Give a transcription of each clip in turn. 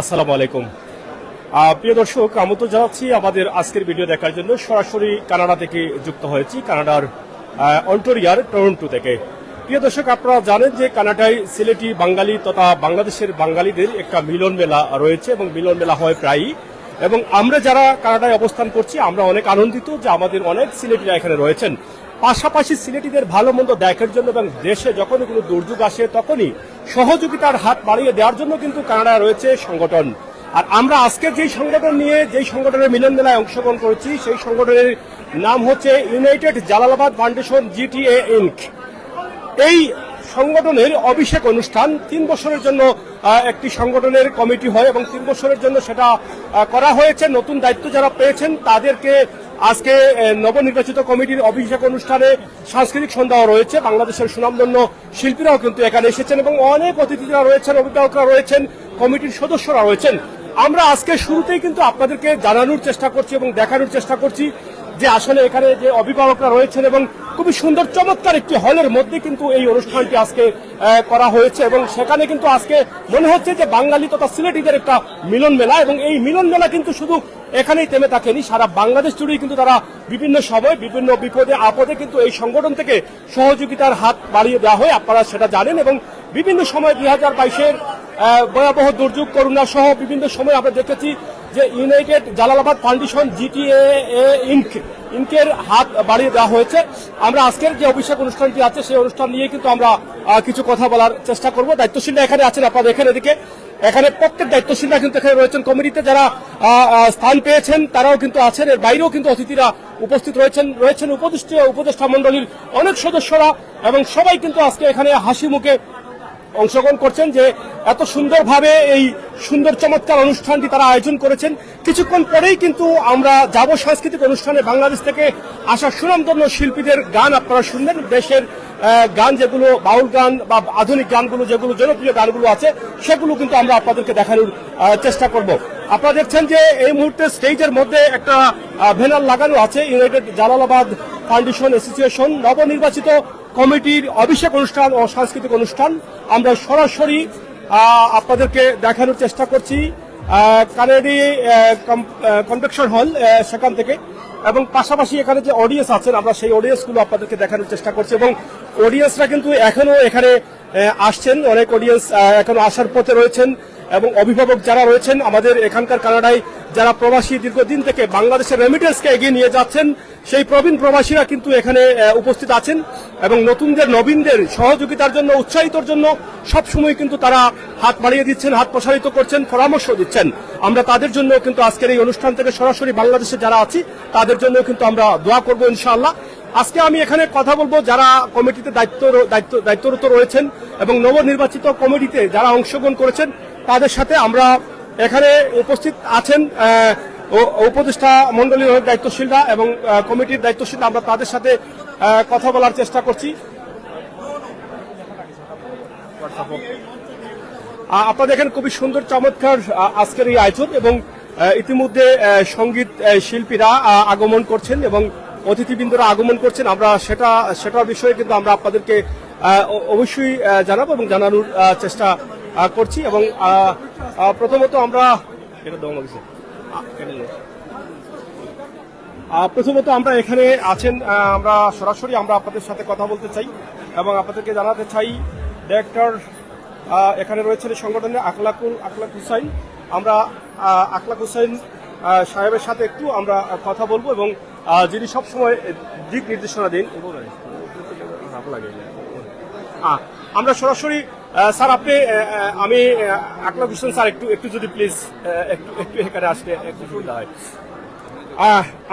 আসসালামু আলাইকুম। প্রিয় দর্শক, আমন্ত্রণ জানাচ্ছি আমাদের আজকের ভিডিও দেখার জন্য। সরাসরি কানাডা থেকে যুক্ত হয়েছি, কানাডার অন্টোরিয়ার টরন্টো থেকে। প্রিয় দর্শক, আপনারা জানেন যে কানাডায় সিলেটি বাঙালি তথা বাংলাদেশের বাঙালিদের একটা মিলন মেলা রয়েছে এবং মিলন মেলা হয় প্রায়ই। এবং আমরা যারা কানাডায় অবস্থান করছি, আমরা অনেক আনন্দিত যে আমাদের অনেক সিলেটিরা এখানে রয়েছেন। পাশাপাশি সিলেটিদের ভালো মন্দ দেখার জন্য এবং দেশে যখনই কোনো দুর্যোগ আসে তখনই সহযোগিতার হাত বাড়িয়ে দেওয়ার জন্য কিন্তু কানাডায় রয়েছে সংগঠন। আর আমরা আজকে যেই সংগঠন নিয়ে যেই সংগঠনের মিলন মেলায় অংশগ্রহণ করেছি, সেই সংগঠনের নাম হচ্ছে united Jalalabad foundation GTA Inc. এই সংগঠনের অভিষেক অনুষ্ঠান তিন বছরের জন্য একটি সংগঠনের কমিটি হয় এবং তিন বছরের জন্য সেটা করা হয়েছে। নতুন দায়িত্ব যারা পেয়েছেন তাদেরকে আজকে নবনির্বাচিত কমিটির অভিষেক অনুষ্ঠানে সাংস্কৃতিক সন্ধ্যাও রয়েছে। বাংলাদেশের সুনামধন্য শিল্পীরাও কিন্তু এখানে এসেছেন এবং অনেক অতিথিরা রয়েছেন, অভিভাবকরা রয়েছেন, কমিটির সদস্যরা রয়েছেন। আমরা আজকে শুরুতেই কিন্তু আপনাদেরকে জানানোর চেষ্টা করছি এবং দেখানোর চেষ্টা করছি যে আসলে এখানে যে অভিভাবকরা রয়েছেন এবং খুবই সুন্দর, চমৎকার একটি হলের মধ্যে কিন্তু এই অনুষ্ঠানটি আজকে করা হয়েছে এবং সেখানে কিন্তু আজকে মনে হচ্ছে যে বাঙালি তথা সিলেটিদের একটা মিলন মেলা এবং এই মিলন মেলা কিন্তু শুধু এখানেই থেমে থাকেনি, সারা বাংলাদেশ জুড়েই কিন্তু তারা বিভিন্ন সময়, বিভিন্ন বিপদে, আপদে কিন্তু এই সংগঠন থেকে সহযোগিতার হাত বাড়িয়ে দেওয়া হয়। আপনারা সেটা জানেন এবং বিভিন্ন সময় দুই হাজার বাইশের ভয়াবহ দুর্যোগ করোনা সহ বিভিন্ন সময় আমরা দেখেছি যে united Jalalabad foundation, GTA Inc, ইনকের হাত বাড়িয়ে দেওয়া হয়েছে। আমরা আজকের যে অভিষেক অনুষ্ঠানটি আছে, সেই অনুষ্ঠান নিয়ে কিন্তু আমরা কিছু কথা বলার চেষ্টা করব। দায়িত্বশীলরা এখানে আছেন, আপনারা দেখেন এদিকে। এখানে প্রত্যেক দায়িত্বশীলরা কিন্তু এখানে রয়েছেন। কমিটিতে যারা স্থান পেয়েছেন, তারাও কিন্তু আছেন। এর বাইরেও কিন্তু অতিথিরা উপস্থিত রয়েছেন রয়েছেন উপদেষ্টা উপদেষ্টা মন্ডলীর অনেক সদস্যরা এবং সবাই কিন্তু আজকে এখানে হাসি মুখে অংশগ্রহণ করছেন যে এত সুন্দরভাবে এই সুন্দর চমৎকার অনুষ্ঠানটি তারা আয়োজন করেছেন। কিছুক্ষণ পরেই কিন্তু আমরা যাব সাংস্কৃতিক অনুষ্ঠানে বাংলাদেশ থেকে আসা সুনামধন্য শিল্পীদের গান আপনারা শুনবেন দেশের গান যেগুলো, বাউল গান বা আধুনিক গানগুলো যেগুলো, জনপ্রিয় গানগুলো আছে, সেগুলো কিন্তু আমরা আপনাদেরকে দেখানোর চেষ্টা করব। আপনারা দেখছেন যে এই মুহূর্তে স্টেজের মধ্যে একটা ভেনার লাগানো আছে, ইউনাইটেড জালালাবাদ ফাউন্ডেশন অ্যাসোসিয়েশন, নবনির্বাচিত কমিটির অভিষেক অনুষ্ঠান ও সাংস্কৃতিক অনুষ্ঠান আমরা সরাসরি আপনাদেরকে দেখানোর চেষ্টা করছি। কানেডি কনভেকশন হল সেখান থেকে। এবং পাশাপাশি এখানে যে অডিয়েন্স আছেন, আমরা সেই অডিয়েন্সগুলো আপনাদেরকে দেখানোর চেষ্টা করছি। এবং অডিয়েন্সরা কিন্তু এখনও এখানে আসছেন। অনেক অডিয়েন্স এখনও আসার পথে রয়েছেন। এবং অভিভাবক যারা রয়েছেন আমাদের এখানকার কানাডায় যারা প্রবাসী দীর্ঘদিন থেকে বাংলাদেশের রেমিটেন্সকে এগিয়ে নিয়ে যাচ্ছেন, সেই প্রবীণ প্রবাসীরা কিন্তু এখানে উপস্থিত আছেন এবং নতুনদের, নবীনদের সহযোগিতার জন্য, উৎসাহিতর জন্য সবসময় কিন্তু তারা হাত বাড়িয়ে দিচ্ছেন, হাত প্রসারিত করছেন, পরামর্শ দিচ্ছেন। আমরা তাদের জন্য কিন্তু আজকের এই অনুষ্ঠান থেকে সরাসরি বাংলাদেশে যারা আছি, তাদের জন্য কিন্তু আমরা দোয়া করব ইনশাআল্লাহ। আজকে আমি এখানে কথা বলব যারা কমিটিতে দায়িত্ব দায়িত্ব, দায়িত্বরত রয়েছেন এবং নবনির্বাচিত কমিটিতে যারা অংশগ্রহণ করেছেন তাদের সাথে আমরা এখানে উপস্থিত আছেন উপদেষ্টা মন্ডলীর দায়িত্বশীলরা এবং কমিটির দায়িত্বশীল, আমরা তাদের সাথে কথা বলার চেষ্টা করছি। আপনারা দেখেন খুবই সুন্দর, চমৎকার আজকের এই আয়োজন এবং ইতিমধ্যে সংগীত শিল্পীরা আগমন করছেন এবং অতিথিবৃন্দরা আগমন করছেন। আমরা সেটা, সেটার বিষয়ে কিন্তু আমরা আপনাদেরকে অবশ্যই জানাব এবং জানানোর চেষ্টা করছি এবং প্রথমত আমরা এটা লাগছে। প্রথমত আমরা এখানে আছেন আমরা সরাসরি আমরা আপনাদের সাথে কথা বলতে চাই এবং আপনাদেরকে জানাতে চাই ডিরেক্টর আহ, এখানে রয়েছেন সংগঠনের আকলাকুল আকলাক হুসাইন। আমরা আকলাক হুসাইন সাহেবের সাথে একটু আমরা কথা বলব এবং যিনি সবসময় দিক নির্দেশনা দিন। আমরা সরাসরি স্যার আপনি আমি আহ, আকলাক হোসেন স্যার একটু একটু যদি প্লিজ একটু একটু এখানে আসলে একটু সুবিধা হয়।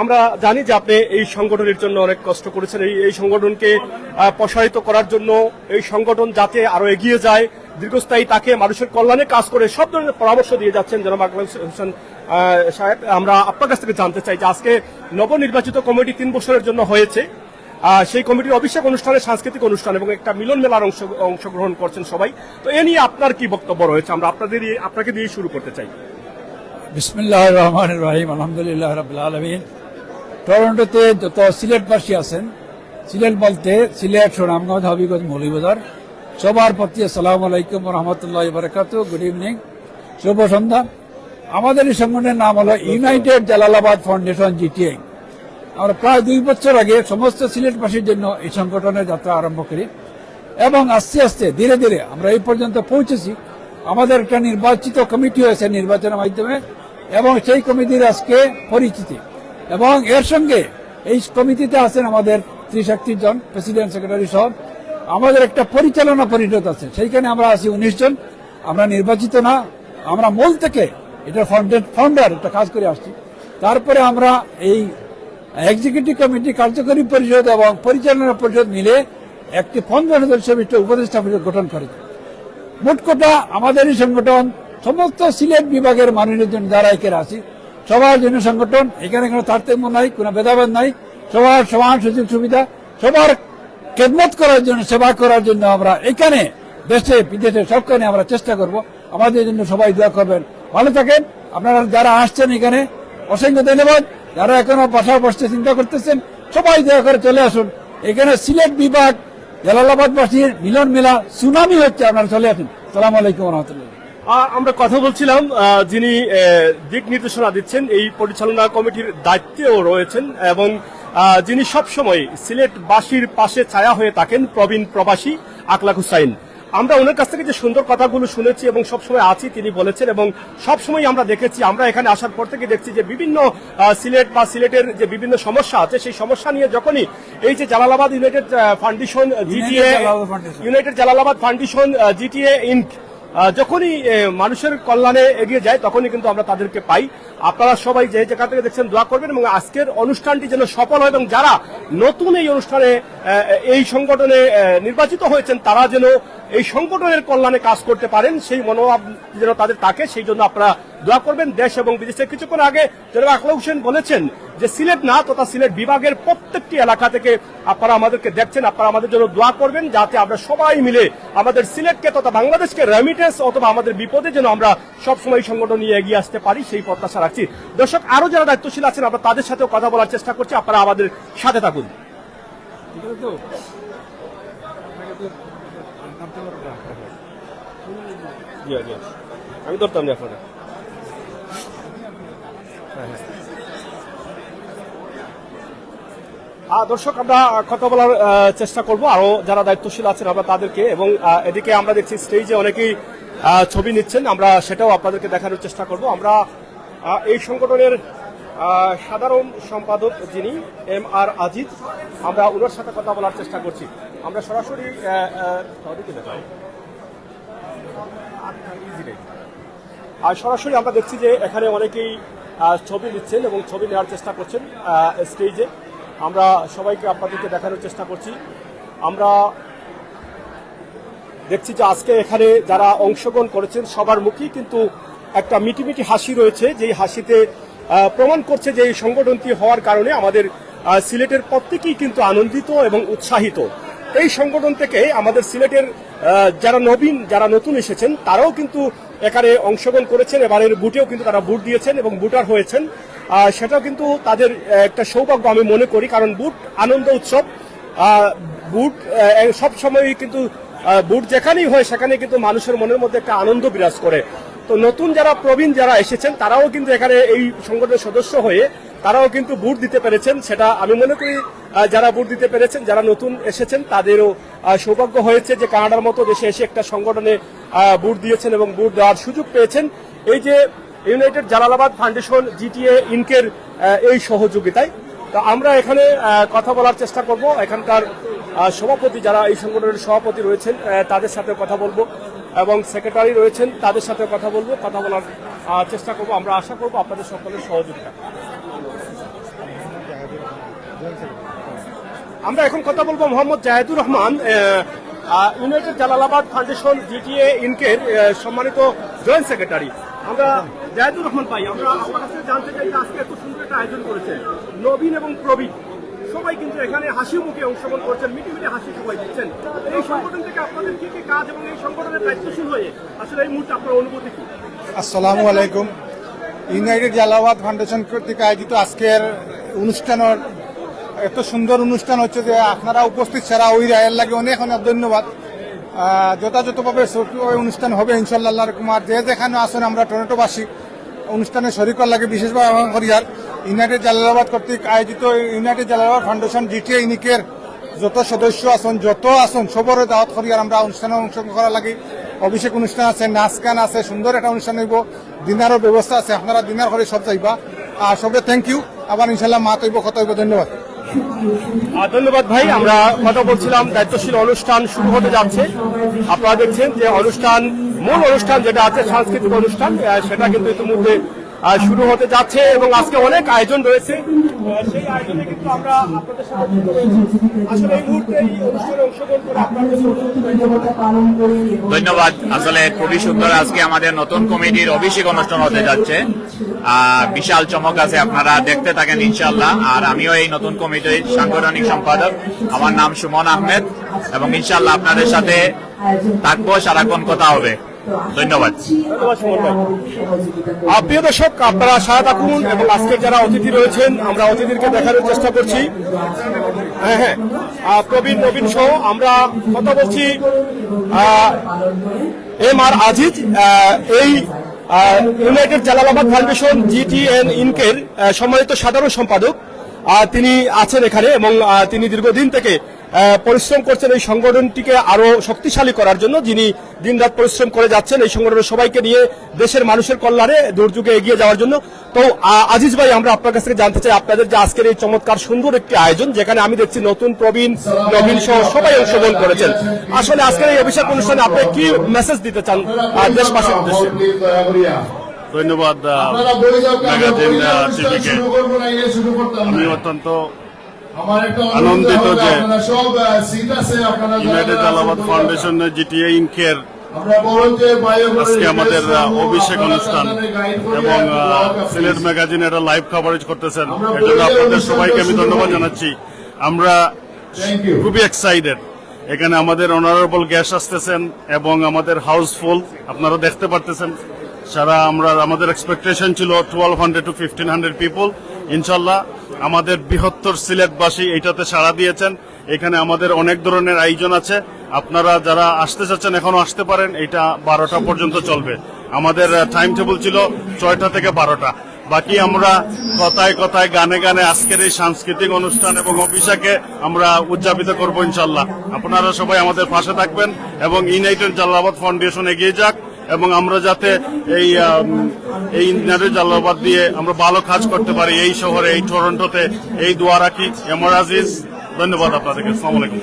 আমরা জানি যে আপনি এই সংগঠনের জন্য অনেক কষ্ট করেছেন। এই এই সংগঠনকে প্রসারিত করার জন্য এই সংগঠন যাতে আরও এগিয়ে যায় দীর্ঘস্থায়ী তাকে মানুষের কল্যাণে কাজ করে সব ধরনের পরামর্শ দিয়ে যাচ্ছেন জনাব আকরাম হোসেন সাহেব। আমরা আপনার কাছ থেকে জানতে চাই যে আজকে নবনির্বাচিত কমিটি তিন বছরের জন্য হয়েছে। সেই কমিটির অভিষেক অনুষ্ঠানে সাংস্কৃতিক অনুষ্ঠান এবং একটা মিলন মেলার অংশ অংশগ্রহণ করছেন সবাই। তো এ নিয়ে আপনার কি বক্তব্য রয়েছে? আমরা আপনাদের আপনাকে দিয়ে শুরু করতে চাই। বিসমিল্লাহ রহমান রহিম, আলহামদুলিল্লাহ রাবুল আলমিন। টরন্টোতে যত সিলেটবাসী আছেন, সিলেট বলতে সিলেট, সুনামগঞ্জ, হবিগঞ্জ মৌলিবাজার সবার প্রতি আসসালামু আলাইকুম রহমতুল্লাহ বারকাত গুড ইভিনিং শুভ সন্ধ্যা। আমাদের এই সংগঠনের নাম হলো ইউনাইটেড জালালাবাদ ফাউন্ডেশন জিটিএ আমরা প্রায় দুই বছর আগে সমস্ত সিলেটবাসীর জন্য এই সংগঠনের যাত্রা আরম্ভ করি। এবং আস্তে আস্তে, ধীরে ধীরে আমরা এই পর্যন্ত পৌঁছেছি। আমাদের একটা নির্বাচিত কমিটি হয়েছে নির্বাচনের মাধ্যমে। এবং সেই কমিটির আজকে পরিচিতি। এবং এর সঙ্গে এই কমিটিতে আছেন আমাদের ত্রিশ একত্রিশ জন প্রেসিডেন্ট সেক্রেটারি সহ। আমাদের একটা পরিচালনা পরিষদ আছে। সেইখানে আমরা আছি উনিশ জন। আমরা নির্বাচিত না। আমরা মূল থেকে এটা ফাউন্ডার একটা কাজ করে আসছি। তারপরে আমরা এই এক্সিকিউটিভ কমিটি কার্যকরী পরিষদ এবং পরিচালনা পরিষদ মিলে একটি পনেরো সদস্য বিশিষ্ট উপদেষ্টা পরিষদ গঠন করেছে মোট কথা আমাদের এই সংগঠন সমস্ত সিলেট বিভাগের মানুষের জন্য যারা এখানে আছি সবার জন্য সংগঠন এখানে কোনো তারতম্য নাই কোনো ভেদাভেদ নাই সবার সমান সুযোগ সুবিধা সবার খেদমত করার জন্য সেবা করার জন্য আমরা এখানে দেশে বিদেশে সবখানে আমরা চেষ্টা করব আমাদের জন্য সবাই দোয়া করবেন ভালো থাকেন আপনারা যারা আসছেন এখানে অসংখ্য ধন্যবাদ যারা এখনও বাসা বসতে চিন্তা করতেছেন, সবাই দয়া করে চলে আসুন। এখানে সিলেট বিভাগ, জালালাবাদবাসীর মিলন মেলা, সুনামি হচ্ছে, আপনারা চলে আসুন। সালাম আলাইকুম রহমতুল্লাহ। আমরা কথা বলছিলাম যিনি দিক নির্দেশনা দিচ্ছেন, এই পরিচালনা কমিটির দায়িত্বেও রয়েছেন এবং যিনি সবসময় সিলেটবাসীর পাশে ছায়া হয়ে থাকেন, প্রবীণ প্রবাসী আকলাক হুসাইন। আমরা ওনার কাছ থেকে যে সুন্দর কথাগুলো শুনেছি এবং সবসময় আছি তিনি বলেছেন এবং সবসময় আমরা দেখেছি আমরা এখানে আসার পর থেকে দেখছি যে বিভিন্ন সিলেট বা সিলেটের যে বিভিন্ন সমস্যা আছে সেই সমস্যা নিয়ে যখনই এই যে Jalalabad united foundation GTA. United Jalalabad foundation GTA Inc যখনই মানুষের কল্যাণে এগিয়ে যায়, তখনই কিন্তু আমরা তাদেরকে পাই। আপনারা সবাই যে জায়গা থেকে দেখছেন, দোয়া করবেন এবং আজকের অনুষ্ঠানটি যেন সফল হয় এবং যারা নতুন এই অনুষ্ঠানে এই সংগঠনে নির্বাচিত হয়েছেন, তারা যেন এই সংগঠনের কল্যাণে কাজ করতে পারেন, সেই মনোভাব যেন তাদের থাকে, সেই জন্য আপনারা দোয়া করবেন। দেশ এবং বিদেশে কিছুক্ষণ আগে জনাব আকলা হোসেন বলেছেন যে, সিলেট না তথা সিলেট বিভাগের প্রত্যেকটি এলাকা থেকে আপনারা আমাদেরকে দেখছেন, আপনারা আমাদের জন্য দোয়া করবেন, যাতে আমরা সবাই মিলে আমাদের সিলেটকে তথা বাংলাদেশকে রেমিটেন্স অথবা আমাদের বিপদে যেন আমরা সবসময় এই সংগঠন নিয়ে এগিয়ে আসতে পারি সেই প্রত্যাশা রাখছি। দর্শক আরও যারা দায়িত্বশীল আছেন আমরা তাদের সাথেও কথা বলার চেষ্টা করছি। আপনারা আমাদের সাথে থাকুন। আমি ধরতাম না এখন আহ, দর্শক, আমরা কথা বলার চেষ্টা করব। আরও যারা দায়িত্বশীল আছেন আমরা তাদেরকে এবং এদিকে আমরা দেখছি স্টেজে অনেকেই ছবি নিচ্ছেন। আমরা সেটাও আপনাদেরকে দেখানোর চেষ্টা করব। আমরা এই সংগঠনের সাধারণ সম্পাদক যিনি, এম আর আজিজ, আমরা ওনার সাথে কথা বলার চেষ্টা করছি। আমরা সরাসরি। আর সরাসরি আমরা দেখছি যে এখানে অনেকেই ছবি নিচ্ছেন এবং ছবি নেওয়ার চেষ্টা করছেন স্টেজে। আমরা সবাইকে আপনাদেরকে দেখানোর চেষ্টা করছি। আমরা দেখছি যে আজকে এখানে যারা অংশগ্রহণ করেছেন সবার মুখেই কিন্তু একটা মিটিমিটি হাসি রয়েছে। যেই হাসিতে প্রমাণ করছে যে এই সংগঠনটি হওয়ার কারণে আমাদের সিলেটের প্রত্যেকেই কিন্তু আনন্দিত এবং উৎসাহিত। এই সংগঠন থেকে আমাদের সিলেটের যারা নবীন, যারা নতুন এসেছেন, তারাও কিন্তু এখানে অংশগ্রহণ করেছেন। এবারের বুটেও কিন্তু তারা বুট দিয়েছেন এবং বুটার হয়েছেন। সেটাও কিন্তু তাদের একটা সৌভাগ্য আমি মনে করি, কারণ বুট আনন্দ উৎসব। বুট সব সময় কিন্তু বুট যেখানেই হয়, সেখানে কিন্তু মানুষের মনের মধ্যে একটা আনন্দ বিরাজ করে। তো নতুন যারা প্রবীণ যারা এসেছেন, তারাও কিন্তু এখানে এই সংগঠনের সদস্য হয়ে, তারাও কিন্তু বুট দিতে পেরেছেন। সেটা আমি মনে করি যারা বুট দিতে পেরেছেন, যারা নতুন এসেছেন, তাদেরও সৌভাগ্য হয়েছে যে কানাডার মতো দেশে এসে একটা সংগঠনে বুট দিয়েছেন এবং বুট দেওয়ার সুযোগ পেয়েছেন। এই যে ইউনাইটেড জালালাবাদ ফাউন্ডেশন, জিটিএ, ইনকের এই সহযোগিতায়। তো আমরা এখানে কথা বলার চেষ্টা করব। এখানকার সভাপতি যারা এই সংগঠনের সভাপতি রয়েছেন তাদের সাথে কথা বলব এবং সেক্রেটারি রয়েছেন, তাদের সাথে কথা বলব, কথা বলার চেষ্টা করব। আমরা আশা করব আপনাদের সকলের সহযোগিতা। আমরা এখন কথা বলব Mohammad Jahedur Rahman united Jalalabad foundation, GTA, ইনকের সম্মানিত জয়েন্ট সেক্রেটারি। আমরা জাহেদুর রহমান ভাই, আমরা আপনার কাছে জানতে চাই আজকে এত সুন্দর একটা আয়োজন করেছেন। নবীন এবং প্রবীণ, সবাই কিন্তু এখানে হাসি মুখে অংশগ্রহণ করছেন মিটি মিটি হাসি সবাই দিচ্ছেন। এই সংগঠন থেকে আপনাদের কি কি কাজ এবং এই সংগঠনের দায়িত্বশীল হয়ে আসলে এই মুহূর্তে আপনার অনুভূতি কি? আসসালামু আলাইকুম। ইউনাইটেড জালাবাদ ফাউন্ডেশন কর্তৃক আয়োজিত আজকের অনুষ্ঠানের, এত সুন্দর অনুষ্ঠান হচ্ছে যে আপনারা উপস্থিত ছাড়া ওই রায়ের লাগে অনেক অনেক ধন্যবাদ। যথাযথভাবে অনুষ্ঠান হবে ইনশাল্লাহ কুমার। যে যেখানে আসেন, আমরা টরেন্টোবাসী। অনুষ্ঠানে শরিকর লাগে বিশেষভাবে আহ্বান করি। আর ইউনাইটেড জালালাবাদ কর্তৃক আয়োজিত ইউনাইটেড জালালাবাদ ফাউন্ডেশন জিটিএ ইউনিকের যত সদস্য আছেন যত আছেন সবরে দাওয়াত করি। আর আমরা অনুষ্ঠানে অংশগ্রহণ করা লাগে অভিষেক অনুষ্ঠান আছে, নাচ গান আছে, সুন্দর একটা অনুষ্ঠান হইব। দিনারও ব্যবস্থা আছে, আপনারা দিনার করে সব যাইবা। আর সবে থ্যাংক ইউ আবার ইনশাল্লাহ মা তৈব কত হইব। ধন্যবাদ। ধন্যবাদ ভাই, আমরা কথা বলছিলাম দায়িত্বশীল অনুষ্ঠান শুরু হতে যাচ্ছে। আপনারা দেখছেন যে অনুষ্ঠান, মূল অনুষ্ঠান যেটা আছে, সাংস্কৃতিক অনুষ্ঠান সেটা কিন্তু ইতিমধ্যে শুরু হতে যাচ্ছে এবং আজকে অনেক আয়োজন রয়েছে। সেই আয়োজনে কিন্তু আমরা আপনাদের সাথে আসলে এই মুহূর্তে এই অনুষ্ঠানে অংশগ্রহণ করে আপনাদের ধন্যবাদ। আসলে খুবই সুন্দর আজকে আমাদের নতুন কমিটির অভিষেক অনুষ্ঠান হতে যাচ্ছে। বিশাল চমক আছে, আপনারা দেখতে থাকেন ইনশাল্লাহ আর আমিও এই নতুন কমিটির সাংগঠনিক সম্পাদক। আমার নাম সুমন আহমেদ এবং ইনশাল্লাহ আপনাদের সাথে থাকব, সারাক্ষণ কথা হবে। ধন্যবাদ। প্রিয় দর্শক, আপনারা সাথে থাকুন এবং আজকে যারা অতিথি রয়েছেন, আমরা অতিথিকে দেখানোর চেষ্টা করছি। হ্যাঁ হ্যাঁ। প্রবীণ নবীন সহ আমরা কথা বলছি এম আর আজিজ এই ইউনাইটেড জালালাবাদ ফাউন্ডেশন জিটিএন ইনকের সম্মানিত সাধারণ সম্পাদক। তিনি আছেন এখানে এবং তিনি দীর্ঘদিন থেকে পরিশ্রম করছেন এই সংগঠনটিকে আরও শক্তিশালী করার জন্য যিনি দিনরাত পরিশ্রম করে যাচ্ছেন এই সংগঠনের সবাইকে নিয়ে দেশের মানুষের কল্যাণে দুর্যোগে এগিয়ে যাওয়ার জন্য। তো আজিজ ভাই আমরা আপনার কাছ থেকে জানতে চাই আপনাদের যে আজকের এই চমৎকার সুন্দর একটি আয়োজন যেখানে আমি দেখছি নতুন প্রবীণ নবীন সহ সবাই অংশগ্রহণ করেছেন। আসলে আজকের এই অভিষেক অনুষ্ঠানে আপনি কি মেসেজ দিতে চান দেশবাসীর উদ্দেশ্যে? ধন্যবাদ ম্যাগাজিন টিভিকে। আমি অত্যন্ত আনন্দিত যে ইউনাইটেড আলাহাবাদ ফাউন্ডেশন জিটিএ ইনকের আজকে আমাদের অভিষেক অনুষ্ঠান এবং সিলেট ম্যাগাজিন এটা লাইভ কভারেজ করতেছেন। এর জন্য আপনাদের সবাইকে আমি ধন্যবাদ জানাচ্ছি। আমরা খুবই এক্সাইটেড এখানে আমাদের অনারেবল গ্যাস আসতেছেন এবং আমাদের হাউসফুল আপনারা দেখতে পারতেছেন। সারা আমরা আমাদের এক্সপেকটেশন ছিল twelve hundred to fifteen hundred people ইনশাল্লাহ আমাদের বৃহত্তর সিলেটবাসী এটাতে সাড়া দিয়েছেন। এখানে আমাদের অনেক ধরনের আয়োজন আছে। আপনারা যারা আসতে চাচ্ছেন, এখনও আসতে পারেন। এটা বারোটা পর্যন্ত চলবে। আমাদের টাইম টেবিল ছিল ছয়টা থেকে বারোটা। বাকি আমরা কথায় কথায়, গানে গানে আজকের এই সাংস্কৃতিক অনুষ্ঠান এবং অভিষেকে আমরা উদযাপিত করব ইনশাল্লাহ। আপনারা সবাই আমাদের পাশে থাকবেন এবং ইউনাইটেড জালালাবাদ ফাউন্ডেশন এগিয়ে যাক। এবং আমরা যাতে এই এই ইউনাইটেড জালালাবাদ দিয়ে আমরা ভালো কাজ করতে পারি এই শহরে, এই টরন্টোতে, এই দোয়া রাখি। এমর আজিজ, ধন্যবাদ আপনাদেরকে। আসসালামু আলাইকুম।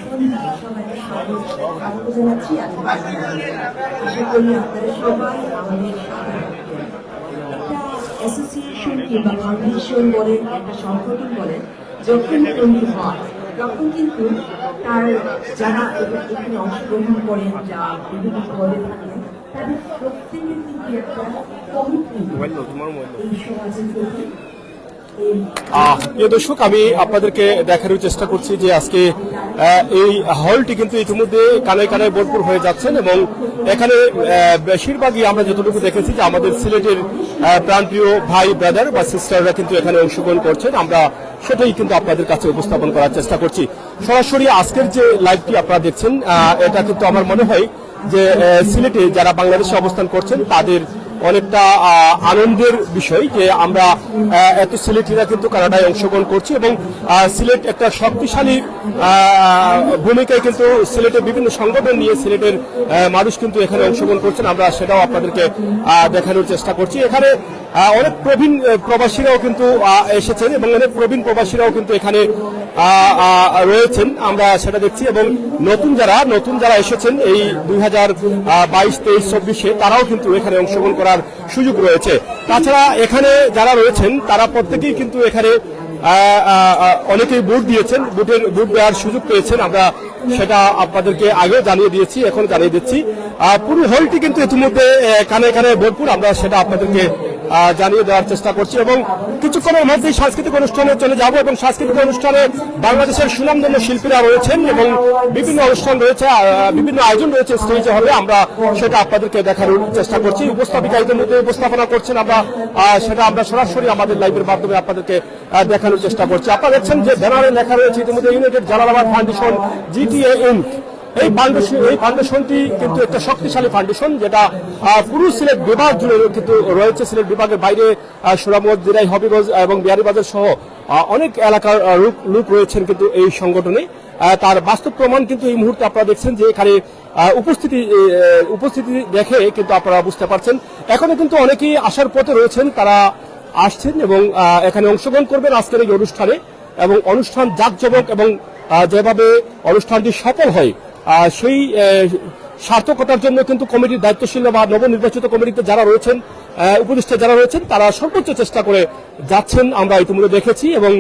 তখন কিন্তু তার যারা এখানে অংশগ্রহণ করেন, যা বিভিন্ন পদে থাকেন তাদের প্রত্যেকের দর্শক, আমি আপনাদেরকে দেখানোর চেষ্টা করছি যে আজকে এই হলটি কিন্তু ইতিমধ্যে কানে কানে ভরপুর হয়ে যাচ্ছেন এবং এখানে বেশিরভাগই আমরা যতটুকু দেখেছি যে আমাদের সিলেটের প্রাণপ্রিয় ভাই ব্রাদার বা সিস্টাররা কিন্তু এখানে অংশগ্রহণ করছেন। আমরা সেটাই কিন্তু আপনাদের কাছে উপস্থাপন করার চেষ্টা করছি। সরাসরি আজকের যে লাইভটি আপনারা দেখছেন এটা কিন্তু আমার মনে হয় যে সিলেটে যারা বাংলাদেশে অবস্থান করছেন তাদের অনেকটা আনন্দের বিষয় যে আমরা এত সিলেটিরা কিন্তু কানাডায় অংশগ্রহণ করছি এবং সিলেট একটা শক্তিশালী ভূমিকায় কিন্তু সিলেটের বিভিন্ন সংগঠন নিয়ে সিলেটের মানুষ কিন্তু এখানে অংশগ্রহণ করছেন। আমরা সেটাও আপনাদেরকে দেখানোর চেষ্টা করছি। এখানে অনেক প্রবীণ প্রবাসীরাও কিন্তু এসেছেন এবং অনেক প্রবীণ প্রবাসীরাও কিন্তু এখানে রয়েছেন। আমরা সেটা দেখছি এবং নতুন যারা নতুন যারা এসেছেন এই দুই হাজার বাইশ, তেইশ, চব্বিশে, তারাও কিন্তু এখানে অংশগ্রহণ করার সুযোগ রয়েছে। তাছাড়া এখানে যারা রয়েছেন, তারা প্রত্যেকেই কিন্তু এখানে অনেকেই ভোট দিয়েছেন। ভোটের, ভোট দেওয়ার সুযোগ পেয়েছেন। আমরা সেটা আপনাদেরকে আগেও জানিয়ে দিয়েছি, এখন জানিয়ে দিচ্ছি। পুরো হলটি কিন্তু ইতিমধ্যে এখানে এখানে ভরপুর। আমরা সেটা আপনাদেরকে জানিয়ে দেওয়ার চেষ্টা করছি এবং কিছুক্ষণের মধ্যেই সাংস্কৃতিক অনুষ্ঠানে চলে যাব এবং সাংস্কৃতিক অনুষ্ঠানে বাংলাদেশের সুনামধন্য শিল্পীরা রয়েছেন এবং বিভিন্ন অনুষ্ঠান রয়েছে বিভিন্ন আয়োজন রয়েছে স্টেজে হবে আমরা সেটা আপনাদেরকে দেখানোর চেষ্টা করছি। উপস্থাপিকা ইতিমধ্যে উপস্থাপনা করছেন আমরা সেটা আমরা সরাসরি আমাদের লাইভের মাধ্যমে আপনাদেরকে দেখানোর চেষ্টা করছি। আপনারা দেখছেন যে ব্যানারে লেখা রয়েছে ইতিমধ্যে united Jalalabad foundation GTA Inc এই ফাউন্ডেশন এই ফাউন্ডেশনটি কিন্তু একটা শক্তিশালী ফাউন্ডেশন যেটা পুরো সিলেট বিভাগ জুড়ে কিন্তু রয়েছে। সিলেট বিভাগের বাইরে সোনামগঞ্জ দিরাই হবিগঞ্জ এবং বিহারীবাজার সহ অনেক এলাকার লোক- রয়েছেন কিন্তু এই সংগঠনে। তার বাস্তব প্রমাণ কিন্তু এই মুহূর্তে আপনারা দেখছেন যে এখানে উপস্থিতি উপস্থিতি দেখে কিন্তু আপনারা বুঝতে পারছেন। এখনও কিন্তু অনেকেই আসার পথে রয়েছেন, তারা আসছেন এবং এখানে অংশগ্রহণ করবেন আজকের এই অনুষ্ঠানে এবং অনুষ্ঠান জাঁকজমক এবং যেভাবে অনুষ্ঠানটি সফল হয় সেই সার্থকতার জন্য কিন্তু কমিটির দায়িত্বশীল বা নবনির্বাচিত কমিটিতে যারা রয়েছেন উপদেষ্টা যারা রয়েছেন, তারা সর্বোচ্চ চেষ্টা করে যাচ্ছেন, আমরা ইতিমধ্যে দেখেছি, এবং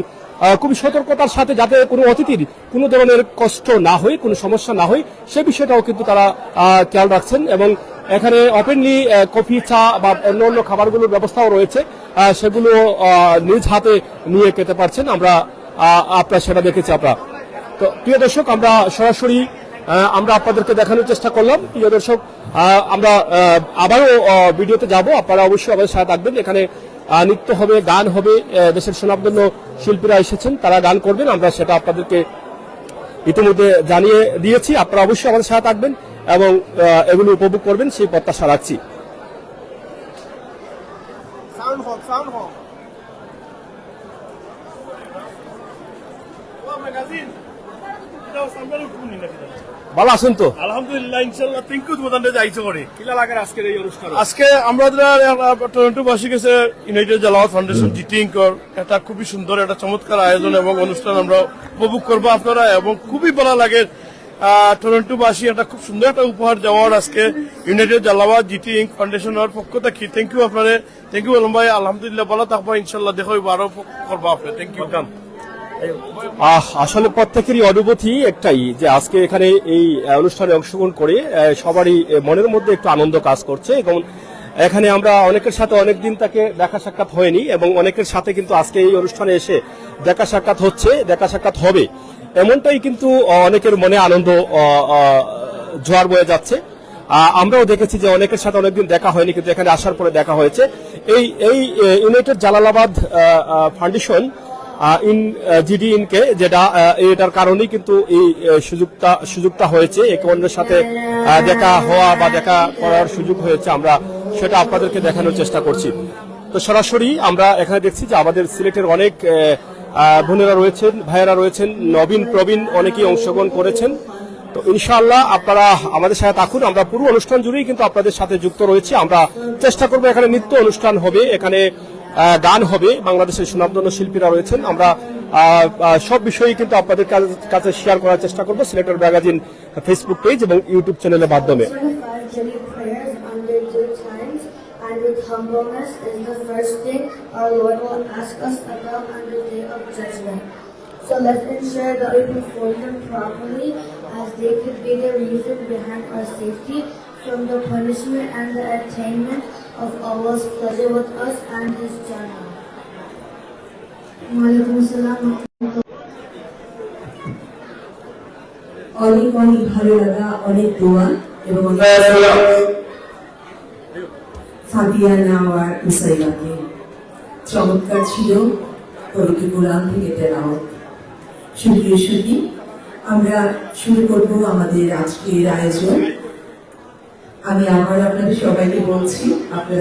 খুবই সতর্কতার সাথে যাতে কোনো অতিথির কোনো ধরনের কষ্ট না হয়, কোনো সমস্যা না হয়, সে বিষয়টাও কিন্তু তারা খেয়াল রাখছেন, এবং এখানে ওপেনলি কফি, চা বা অন্য অন্য খাবারগুলোর ব্যবস্থাও রয়েছে সেগুলো নিজ হাতে নিয়ে খেতে পারছেন, আমরা আপনার সেটা দেখেছি আমরা তো, প্রিয় দর্শক, আমরা সরাসরি আমরা আপনাদেরকে দেখানোর চেষ্টা করলাম। প্রিয় দর্শক আমরা আবারও ভিডিওতে যাব। আপনারা অবশ্যই আমাদের সাথে থাকবেন। এখানে নৃত্য হবে গান হবে দেশের সুনামধন্য শিল্পীরা এসেছেন তারা গান করবেন। আমরা সেটা আপনাদেরকে ইতিমধ্যে জানিয়ে দিয়েছি। আপনারা অবশ্যই আমাদের সাথে থাকবেন এবং এগুলো উপভোগ করবেন। সেই প্রত্যাশা রাখছি। ভালো আছেন তো? আলহামদুলিল্লাহ ইনশাল্লাহ তিনকু তোমাদের যাইছো করে। কিলা লাগার আজকের এই অনুষ্ঠান? আজকে আমরা টরন্টো বাসী গেছে ইউনাইটেড জালাওয়াত ফাউন্ডেশন জিটিং কর এটা খুবই সুন্দর একটা চমৎকার আয়োজন এবং অনুষ্ঠান আমরা উপভোগ করব আপনারা এবং খুবই ভালো লাগে টরন্টোবাসী একটা খুব সুন্দর একটা উপহার দেওয়ার আজকে ইউনাইটেড জালাওয়াত জিটি ইঙ্ক ফাউন্ডেশনের পক্ষ থেকে। থ্যাংক ইউ আপনারে থ্যাংক ইউ আলম ভাই আলহামদুলিল্লাহ ভালো থাকব ইনশাল্লাহ দেখো আরও করব আপনি থ্যাংক ইউ আহ, আসলে প্রত্যেকেরই অনুভূতি একটাই যে আজকে এখানে এই অনুষ্ঠানে অংশগ্রহণ করে সবারই মনের মধ্যে একটু আনন্দ কাজ করছে এবং এখানে আমরা অনেকের সাথে অনেকদিন তাকে দেখা সাক্ষাৎ হয়নি এবং অনেকের সাথে কিন্তু আজকে এই অনুষ্ঠানে এসে দেখা সাক্ষাৎ হচ্ছে দেখা সাক্ষাৎ হবে। এমনটাই কিন্তু অনেকের মনে আনন্দ জোয়ার বয়ে যাচ্ছে। আমরাও দেখেছি যে অনেকের সাথে অনেকদিন দেখা হয়নি কিন্তু এখানে আসার পরে দেখা হয়েছে। এই এই united Jalalabad foundation in GD ইনকে, যেটা এটার কারণেই কিন্তু এই সুযোগটা সুযোগটা হয়েছে। একে অন্যের সাথে দেখা হওয়া বা দেখা করার সুযোগ হয়েছে, আমরা সেটা আপনাদেরকে দেখানোর চেষ্টা করছি। তো সরাসরি আমরা এখানে দেখছি যে আমাদের সিলেটের অনেক বোনেরা রয়েছেন, ভাইয়েরা রয়েছেন, নবীন, প্রবীণ অনেকেই অংশগ্রহণ করেছেন। তো ইনশাআল্লাহ আপনারা আমাদের সাথে থাকুন, আমরা পুরো অনুষ্ঠান জুড়েই কিন্তু আপনাদের সাথে যুক্ত রয়েছি। আমরা চেষ্টা করব এখানে নৃত্য অনুষ্ঠান হবে। এখানে গান হবে বাংলাদেশের সুনামধন্য শিল্পীরা রয়েছেন আমরা সব বিষয়ই কিন্তু আপনাদের কাছে- শেয়ার করার চেষ্টা করব সিলেক্টর ম্যাগাজিন ফেসবুক পেজ এবং ইউটিউব চ্যানেলের মাধ্যমে and with humbleness is the first thing our Lord will ask us about on the day of judgment. So let's ensure that we perform them properly as they could be the reason behind our safety from the punishment and the attainment of Allah's pleasure with us and His Assalam. অনেক অনেক ভালো লাগা অনেক দোয়া এবং ফাতিয়া নেওয়ার মুসাইলাকে। চমৎকার ছিল পবিত্র কোরআন থেকে তেলাওয়াত। সুপ্রিয় সুদী আমরা শুরু করব আমাদের আজকের আয়োজন। আমি আবার আপনাদের সবাইকে বলছি আপনারা